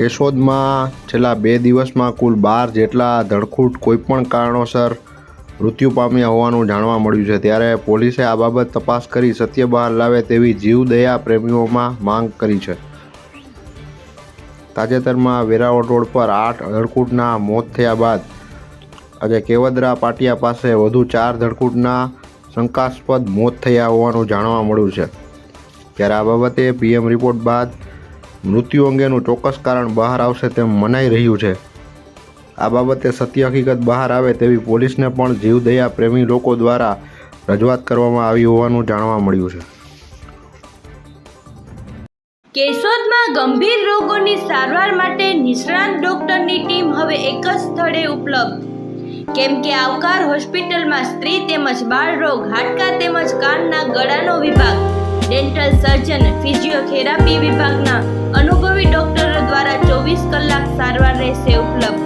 કેશોદમાં છેલ્લા બે દિવસમાં કુલ બાર જેટલા ધડખૂટ કોઈપણ કારણોસર મૃત્યુ પામ્યા હોવાનું જાણવા મળ્યું છે. ત્યારે પોલીસે આ બાબત તપાસ કરી સત્ય બહાર લાવે તેવી જીવદયા પ્રેમીઓમાં માંગ કરી છે. તાજેતરમાં વેરાવળ રોડ પર આઠ ધડકૂટના મોત થયા બાદ આજે કેવદરા પાટિયા પાસે વધુ ચાર ધડકૂટના શંકાસ્પદ મોત થયા હોવાનું જાણવા મળ્યું છે. ત્યારે આ બાબતે પીએમ રિપોર્ટ બાદ મૃત્યુ અંગેનું ચોક્કસ કારણ બહાર આવશે તેમ મનાઈ રહ્યું છે. આ બાબતે સત્ય હકીકત બહાર આવે તેવી પોલીસને પણ જીવદયા પ્રેમી લોકો દ્વારા રજૂઆત કરવામાં આવી હોવાનું જાણવા મળ્યું છે. કેશોદમાં ગંભીર રોગોની સારવાર માટે નિષ્ણાંત ડોક્ટરની ટીમ હવે એક જ સ્થળે ઉપલબ્ધ. કેમ કે આવકાર હોસ્પિટલમાં સ્ત્રી તેમજ બાળ રોગ હાડકા તેમજ કાનના ગળાનો વિભાગ ડેન્ટલ સર્જન, ફિઝિયોથેરાપી વિભાગના અનુભવી ડોક્ટરો દ્વારા ચોવીસ કલાક સારવાર રહેશે ઉપલબ્ધ.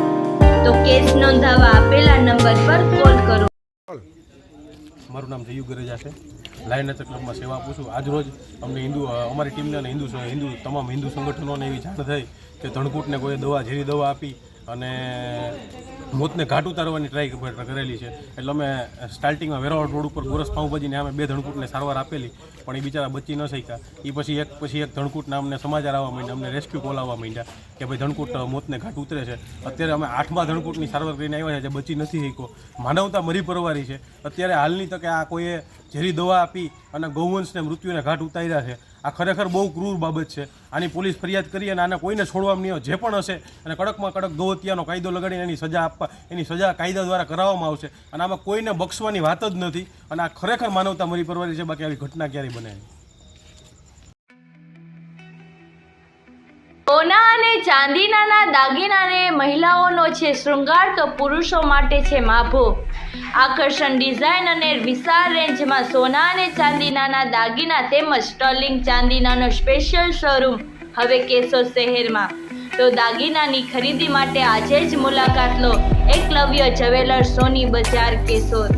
તો કેસ નોંધાવવા આપેલા નંબર પર કોલ કરો. મારું નામ જયુ ગરેજા છે. લાયનચ ક્લબમાં સેવા આપું છું. આજરોજ અમને હિન્દુ અમારી ટીમને અને હિન્દુ હિન્દુ, તમામ હિન્દુ સંગઠનોને એવી જાણ થઈ કે ધણકૂટને કોઈ દવા જેવી દવા આપી અને મોતને ઘાટ ઉતારવાની ટ્રાય કરેલી છે. એટલે અમે સ્ટાર્ટિંગમાં વેરાવળ રોડ ઉપર ગોરસ પાઉંભાજીને અમે બે ધણકૂટને સારવાર આપેલી, પણ એ બિચારા બચી ન શક્યા. એ પછી એક પછી એક ધણકૂટના અમને સમાચાર આવવા માંડ્યા, અમને રેસ્ક્યુ કોલ આવવા માંડ્યા કે ભાઈ ધણકૂટ મોતને ઘાટ ઉતરે છે. અત્યારે અમે આઠમા ધણકૂટની સારવાર કરીને આવ્યા છે, જે બચી નથી શક્યો. માનવતા મરી પરવારી છે. અત્યારે હાલની તકે આ કોઈએ ઝેરી દવા આપી અને ગૌવંશને મૃત્યુને ઘાટ ઉતાર્યા છે. આ ખરેખર બહુ ક્રૂર બાબત છે. આની પોલીસ ફરિયાદ કરી અને આને કોઈને છોડવામાં નહીં જે પણ હશે અને કડકમાં કડક ગૌહત્યાનો કાયદો લગાડીને એની સજા આપવા એની સજા કાયદા દ્વારા કરાવવામાં આવશે. અને આમાં કોઈને બક્ષવાની વાત જ નથી. અને આ ખરેખર માનવતા મરી પરવારી છે, બાકી આવી ઘટના ક્યારેય બને સોના અને ચાંદીનાના દાગીનાને મહિલાઓનો છે શૃંગાર, તો પુરુષો માટે છે માભો. આકર્ષણ ડિઝાઇન અને વિશાળ રેન્જમાં સોના અને ચાંદીનાના દાગીના તેમજ સ્ટર્લિંગ ચાંદીનાનો સ્પેશિયલ શોરૂમ હવે કેશોદ શહેરમાં. તો દાગીનાની ખરીદી માટે આજે જ મુલાકાત લો. એકલવ્ય જવેલર સોની બજાર કેશોદ